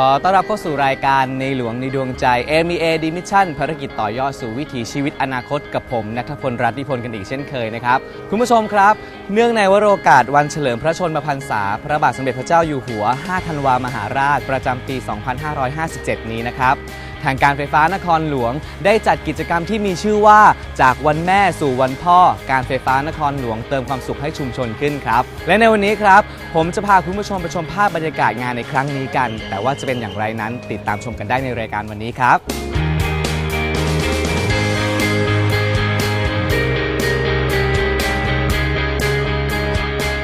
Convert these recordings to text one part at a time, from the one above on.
ขอต้อนรับเข้าสู่รายการในหลวงในดวงใจ MEA d Mission มิชั่นภารกิจต่อยอดสู่วิถีชีวิตอนาคตกับผมนัทพลรัตนิพลกันอีกเช่นเคยนะครับ คุณผู้ชมครับ เนื่องในวโรกาสวันเฉลิมพระชนมพรรษา พระบาทสมเด็จพระเจ้าอยู่หัว 5 ธันวามหาราช ประจำปี 2557 นี้นะครับ ทางการไฟฟ้านครหลวง ได้จัดกิจกรรมที่มีชื่อว่า จากวันแม่สู่วันพ่อ การไฟฟ้านครหลวงเติมความสุขให้ชุมชนขึ้นครับ และในวันนี้ครับ ผมจะพาคุณผู้ชมไปชมภาพบรรยากาศงานในครั้งนี้กัน แต่ว่าจะเป็นอย่างไรนั้นติดตามชมกันได้ในรายการวันนี้ครับ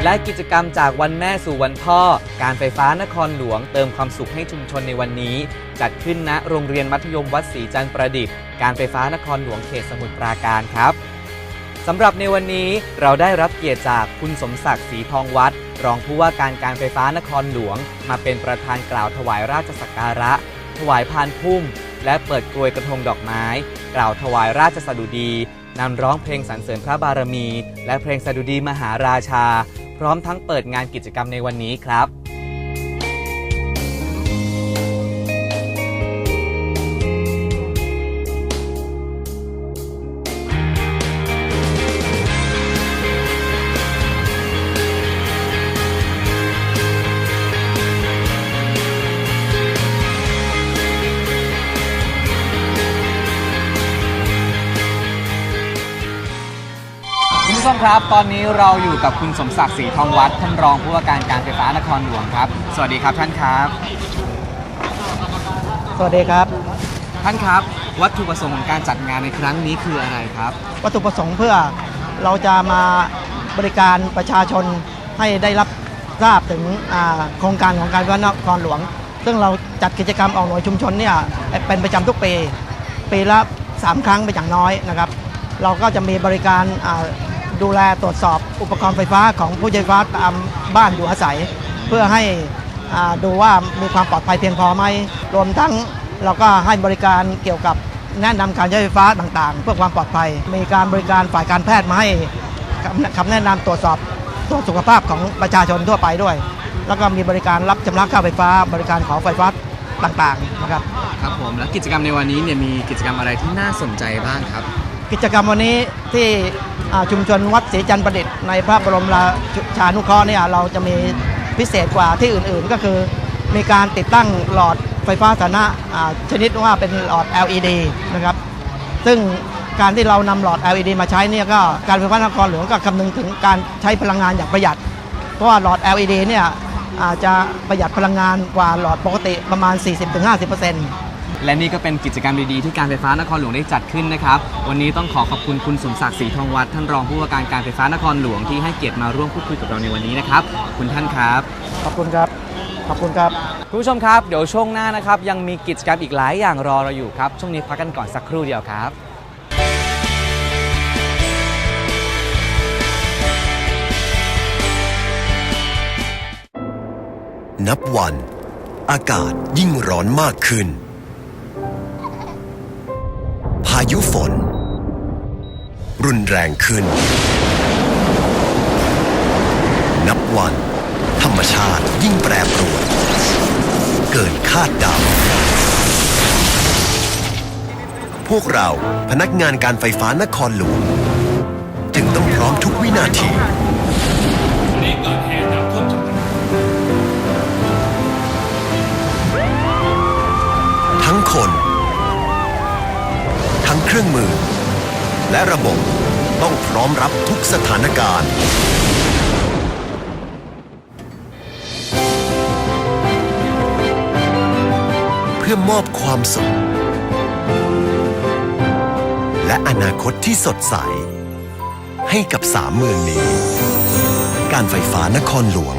และกิจกรรมจากวันแม่สู่วันพ่อ การไฟฟ้านครหลวงเติมความสุขให้ชุมชนในวันนี้ จัดขึ้นณโรงเรียนมัธยมวัดศรีจันทร์ประดิษฐ์ การไฟฟ้านครหลวงเขตสมุทรปราการครับสำหรับในวันนี้เราได้รับเกียรติจากคุณสมศักดิ์ศรีทองวัด รองผู้ว่าการการไฟฟ้านครหลวง มาเป็นประธานกล่าวถวายราชสักการะ ถวายพานพุ่ม และเปิดกลวยกระทงดอกไม้ กล่าวถวายราชสดุดีนำร้องเพลงสรรเสริญพระบารมี และเพลงสดุดีมหาราชา พร้อมทั้งเปิดงานกิจกรรมในวันนี้ครับ คุณผู้ชมครับ ตอนนี้เราอยู่กับคุณสมศักดิ์ศรีทองวัดท่านรองผู้ว่าการการไฟฟ้านครหลวงครับ สวัสดีครับท่านครับ สวัสดีครับ ท่านครับ วัตถุประสงค์ของการจัดงานในครั้งนี้คืออะไรครับ วัตถุประสงค์เพื่อเราจะมาบริการประชาชนให้ได้รับทราบถึงอ่าโครงการของการไฟฟ้านครหลวง ซึ่งเราจัดกิจกรรมออกหน่วยชุมชนเนี่ยเป็นประจำทุกปี ปีละ 3 ครั้งเป็นอย่างน้อยนะครับ เราก็จะมีบริการอ่า ดูแลตรวจสอบอุปกรณ์ไฟฟ้าของผู้ใช้ไฟฟ้าตามบ้านอยู่อาศัย เพื่อให้ดูว่ามีความปลอดภัยเพียงพอไหมรวมทั้งเราก็ให้บริการเกี่ยวกับแนะนำการใช้ไฟฟ้าต่างๆ เพื่อความปลอดภัย มีการบริการฝ่ายการแพทย์มาให้คำแนะนำตรวจสอบตรวจสุขภาพของประชาชนทั่วไปด้วย แล้วก็มีบริการรับชำระค่าไฟฟ้า บริการขอไฟฟ้าต่างๆนะครับ ครับผม และกิจกรรมในวันนี้เนี่ยมีกิจกรรมอะไรที่น่าสนใจบ้างครับ กิจกรรมวันนี้ที่ชุมชนวัดศรีจันทร์ประดิษฐ์ในพระบรมราชานุเคราะห์เนี่ยเราจะมีพิเศษกว่าที่อื่นๆ ก็คือ มีการติดตั้งหลอดไฟฟ้าสาธารณะอ่าชนิดว่าเป็นหลอด LED นะครับ ซึ่งการที่เรานำหลอด LED มาใช้เนี่ยก็การไฟฟ้านครหลวงก็คำนึงถึงการใช้พลังงานอย่างประหยัด เพราะว่าหลอด LED เนี่ยอาจจะประหยัดพลังงานกว่าหลอดปกติประมาณ 40-50% และนี่ก็เป็นกิจกรรมดีๆที่การไฟฟ้านครหลวงได้จัดขึ้นนะครับ วันนี้ต้องขอขอบคุณคุณสมศักดิ์ศรีทองวัดท่านรองผู้ว่าการการไฟฟ้านครหลวงที่ให้เกียรติมาร่วมพูดคุยกับเราในวันนี้นะครับขอบคุณท่านครับ ขอบคุณครับ ขอบคุณครับคุณผู้ชมครับเดี๋ยวช่วงหน้านะครับยังมีกิจกรรมอีกหลายอย่างรอเราอยู่ครับช่วงนี้พักกันก่อนสักครู่เดียวครับนับวัน อากาศยิ่งร้อนมากขึ้น พายุฝน รุนแรงขึ้น นับวัน ธรรมชาติยิ่งแปรปรวน เกินคาดเดาพวกเราพนักงานการไฟฟ้านครหลวง จึงต้องพร้อมทุกวินาที ทั้งเครื่องมือ และระบบต้องพร้อมรับทุกสถานการณ์ เพื่อมอบความสุข และอนาคตที่สดใส ให้กับสามเมืองนี้ การไฟฟ้านครหลวง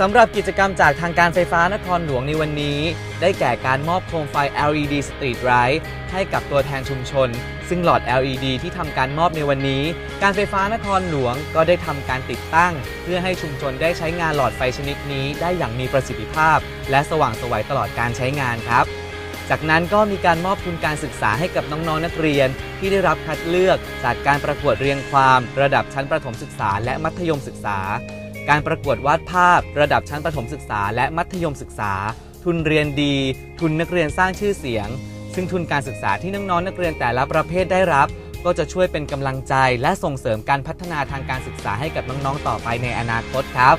สำหรับกิจกรรมจากทางการไฟฟ้านครหลวงในวันนี้ ได้แก่การมอบโคมไฟ LED Street Light ให้กับตัวแทนชุมชน ซึ่งหลอด LED ที่ทำการมอบในวันนี้ การไฟฟ้านครหลวงก็ได้ทำการติดตั้ง เพื่อให้ชุมชนได้ใช้งานหลอดไฟชนิดนี้ได้อย่างมีประสิทธิภาพ และสว่างสวัยตลอดการใช้งานครับ จากนั้นก็มีการมอบทุนการศึกษาให้กับน้องๆนักเรียน ที่ได้รับคัดเลือกจากการประกวดเรียงความ ระดับชั้นประถมศึกษาและมัธยมศึกษา การประกวดวาดภาพ ระดับชั้นประถมศึกษา และมัธยมศึกษา ทุนเรียนดี ทุนนักเรียนสร้างชื่อเสียง ซึ่งทุนการศึกษาที่น้องๆนักเรียนแต่ละประเภทได้รับ ก็จะช่วยเป็นกำลังใจ และส่งเสริมการพัฒนาทางการศึกษาให้กับน้องๆต่อไปในอนาคตครับ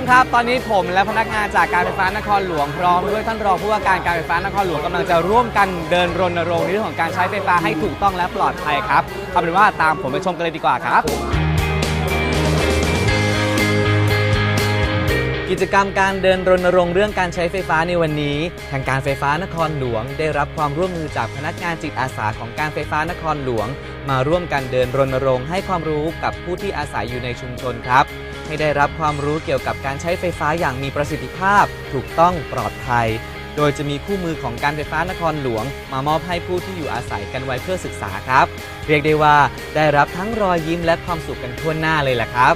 มครับ ตอนนี้ผมและพนักงานจากการไฟฟ้านครหลวงพร้อมด้วยท่านรองผู้ว่าการการไฟฟ้านครหลวงกำลังจะร่วมกันเดินรณรงค์ในเรื่องของการใช้ไฟฟ้าให้ถูกต้องและปลอดภัยครับเอาเป็นว่าตามผมไปชมกันเลยดีกว่าครับ กิจกรรมการเดินรณรงค์เรื่องการใช้ไฟฟ้าในวันนี้ ทางการไฟฟ้านครหลวง ได้รับความร่วมมือจากพนักงานจิตอาสาของการไฟฟ้านครหลวง มาร่วมกันเดินรณรงค์ให้ความรู้กับผู้ที่อาศัยอยู่ในชุมชนครับ ให้ได้รับความรู้เกี่ยวกับการใช้ไฟฟ้าอย่างมีประสิทธิภาพ ถูกต้องปลอดภัย โดยจะมีคู่มือของการไฟฟ้านครหลวง มามอบให้ผู้ที่อยู่อาศัยกันไว้เพื่อศึกษาครับ เรียกได้ว่าได้รับทั้งรอยยิ้มและความสุขกันทั่วหน้าเลยล่ะครับ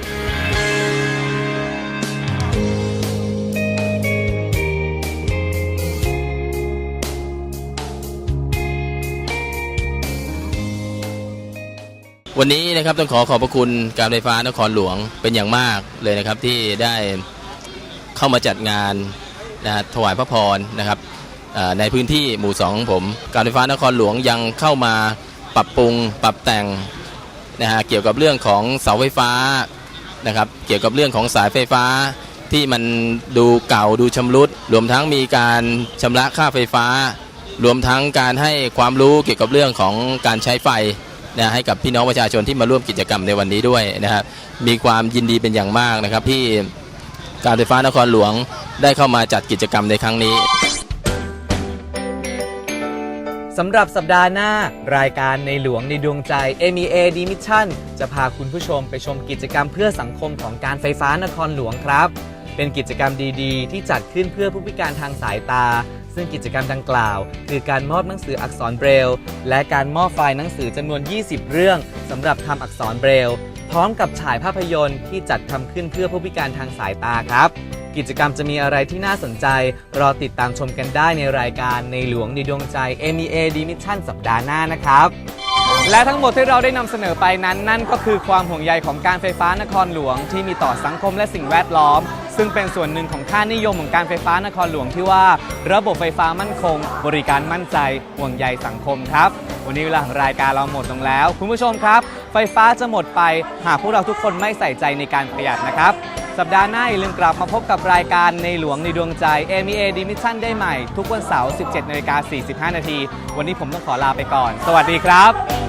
วันนี้นะครับต้องขอขอบพระคุณการไฟฟ้านครหลวงเป็นอย่างมากเลยนะครับที่ได้เข้ามาจัดงานนะถวายพระพรนะครับในพื้นที่หมู่สองของผม การไฟฟ้านครหลวงยังเข้ามาปรับปรุงปรับแต่งนะฮะเกี่ยวกับเรื่องของเสาไฟฟ้านะครับเกี่ยวกับเรื่องของสายไฟฟ้าที่มันดูเก่าดูชำรุด รวมทั้งมีการชำระค่าไฟฟ้า รวมทั้งการให้ความรู้เกี่ยวกับเรื่องของการใช้ไฟ นะให้กับพี่น้องประชาชนที่มาร่วมกิจกรรมในวันนี้ด้วยนะครับมีความยินดีเป็นอย่างมากนะครับที่การไฟฟ้านครหลวงได้เข้ามาจัดกิจกรรมในครั้งนี้สำหรับสัปดาห์หน้า รายการในหลวงในดวงใจ MEA D Mission จะพาคุณผู้ชมไปชมกิจกรรมเพื่อสังคมของการไฟฟ้านครหลวงครับ เป็นกิจกรรมดีๆ ที่จัดขึ้นเพื่อผู้พิการทางสายตา ซึ่งกิจกรรมดังกล่าว คือการมอบหนังสืออักษรเบรล และการมอบไฟล์หนังสือจำนวน 20 เรื่องสำหรับทำอักษรเบรล พร้อมกับฉายภาพยนตร์ที่จัดทำขึ้นเพื่อผู้พิการทางสายตาครับ กิจกรรมจะมีอะไรที่น่าสนใจ รอติดตามชมกันได้ในรายการในหลวงในดวงใจ MEA D Mission สัปดาห์หน้านะครับและทั้งหมดที่เราได้นำเสนอไปนั้น นั่นก็คือความห่วงใยของการไฟฟ้านครหลวง ที่มีต่อสังคมและสิ่งแวดล้อม ซึ่งเป็นส่วนหนึ่งของค่านิยมของการไฟฟ้านครหลวงที่ว่า ระบบไฟฟ้ามั่นคง บริการมั่นใจห่วงใยสังคมครับ วันนี้เวลาของรายการเราหมดลงแล้ว คุณผู้ชมครับ ไฟฟ้าจะหมดไป หากพวกเราทุกคนไม่ใส่ใจในการประหยัดนะครับ สัปดาห์หน้าอย่าลืมกลับมาพบกับรายการในหลวงในดวงใจ MEA D Mission ได้ใหม่ ทุกวันเสาร์ 17นาฬิกา45 นาที วันนี้ผมต้องขอลาไปก่อน สวัสดีครับ